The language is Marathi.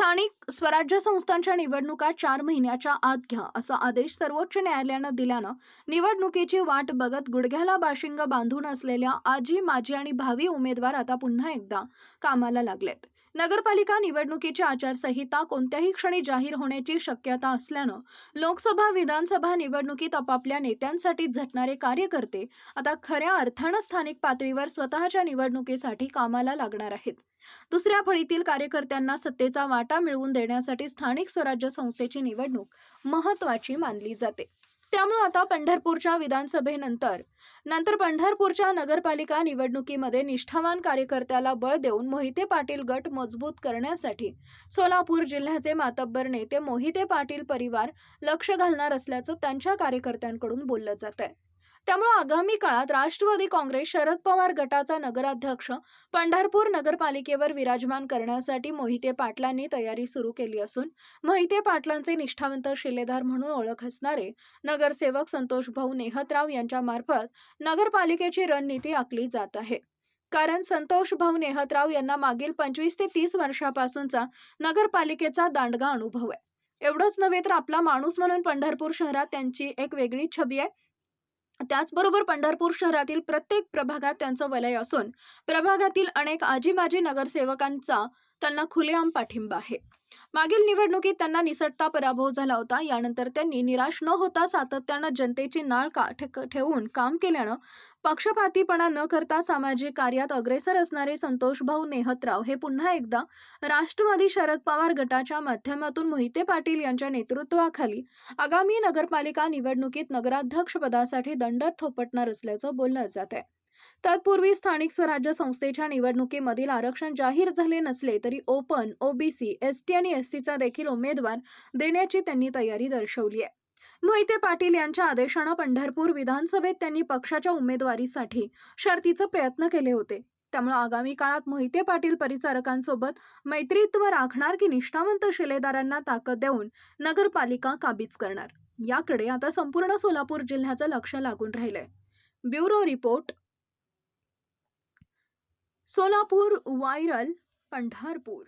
स्थानिक स्वराज्य संस्थांच्या निवडणुका चार महिन्याच्या आत घ्या असा आदेश सर्वोच्च न्यायालयानं दिल्यानं निवडणुकीची वाट बघत गुडघ्याला बाशिंग बांधून असलेल्या आजी माजी आणि भावी उमेदवार आता पुन्हा एकदा कामाला लागलेत. नगरपालिका निवडणुकीची आचारसंहिता कोणत्याही क्षणी जाहीर होण्याची शक्यता असल्यानं लोकसभा विधानसभा निवडणुकीत आपापल्या नेत्यांसाठी झटणारे कार्यकर्ते आता खऱ्या अर्थानं स्थानिक पातळीवर स्वतःच्या निवडणुकीसाठी कामाला लागणार आहेत. दुसऱ्या फळीतील कार्यकर्त्यांना सत्तेचा वाटा मिळवून देण्यासाठी स्थानिक स्वराज्य संस्थेची निवडणूक महत्वाची मानली जाते. त्यामुळे आता पंढरपूरच्या विधानसभेनंतर नंतर पंढरपूरच्या नगरपालिका निवडणुकीमध्ये निष्ठावान कार्यकर्त्याला बळ देऊन मोहिते पाटील गट मजबूत करण्यासाठी सोलापूर जिल्ह्याचे मातब्बर नेते मोहिते पाटील परिवार लक्ष घालणार असल्याचं त्यांच्या कार्यकर्त्यांकडून बोललं जात आहे त्यामुळे आगामी काळात राष्ट्रवादी काँग्रेस शरद पवार गटाचा नगराध्यक्ष पंढरपूर नगरपालिकेवर विराजमान करण्यासाठी मोहिते पाटलांनी तयारी सुरू केली असून मोहिते पाटलांचे निष्ठावंत शिलेदार म्हणून ओळख असणारे नगरसेवक संतोष भाऊ नेहतराव यांच्या मार्फत नगरपालिकेची रणनीती आखली जात आहे. कारण संतोष भाऊ नेहतराव यांना मागील पंचवीस ते तीस वर्षापासूनचा नगरपालिकेचा दांडगा अनुभव आहे. एवढंच नव्हे तर आपला माणूस म्हणून पंढरपूर शहरात त्यांची एक वेगळी छबी आहे. त्याचबरोबर पंढरपूर शहरातील प्रत्येक प्रभागात त्यांचं वलय असून प्रभागातील अनेक आजी माजी नगरसेवकांचा त्यांना खुलेआम पाठिंबा आहे. मागील निवडणुकीत त्यांना निसटता पराभव झाला होता. यानंतर त्यांनी निराश न होता सातत्यानं जनतेची नाळ का ठेवून काम केल्यानं पक्षपातीपणा न करता सामाजिक कार्यात अग्रेसर असणारे संतोषभाऊ नेहतराव हे पुन्हा एकदा राष्ट्रवादी शरद पवार गटाच्या माध्यमातून मोहिते पाटील यांच्या नेतृत्वाखाली आगामी नगरपालिका निवडणुकीत नगराध्यक्ष पदासाठी थोपटणार असल्याचं बोललं जात आहे. तत्पूर्वी स्थानिक स्वराज्य संस्थेच्या निवडणुकीमधील आरक्षण जाहीर झाले नसले तरी ओपन ओबीसी एसटी आणि एससीचा देखील उमेदवार देण्याची त्यांनी तयारी दर्शवली आहे. मोहिते पाटील यांच्या आदेशानं पंढरपूर विधानसभेत त्यांनी पक्षाच्या उमेदवारीसाठी शर्तीचे प्रयत्न केले होते. त्यामुळे आगामी काळात मोहिते पाटील परिचारकांसोबत मैत्रीत्व राखणार की निष्ठावंत शिलेदारांना ताकद देऊन नगरपालिका काबीज करणार? याकडे आता संपूर्ण सोलापूर जिल्ह्याचं लक्ष लागून राहिलंय. Bureau report Solapur viral Pandharpur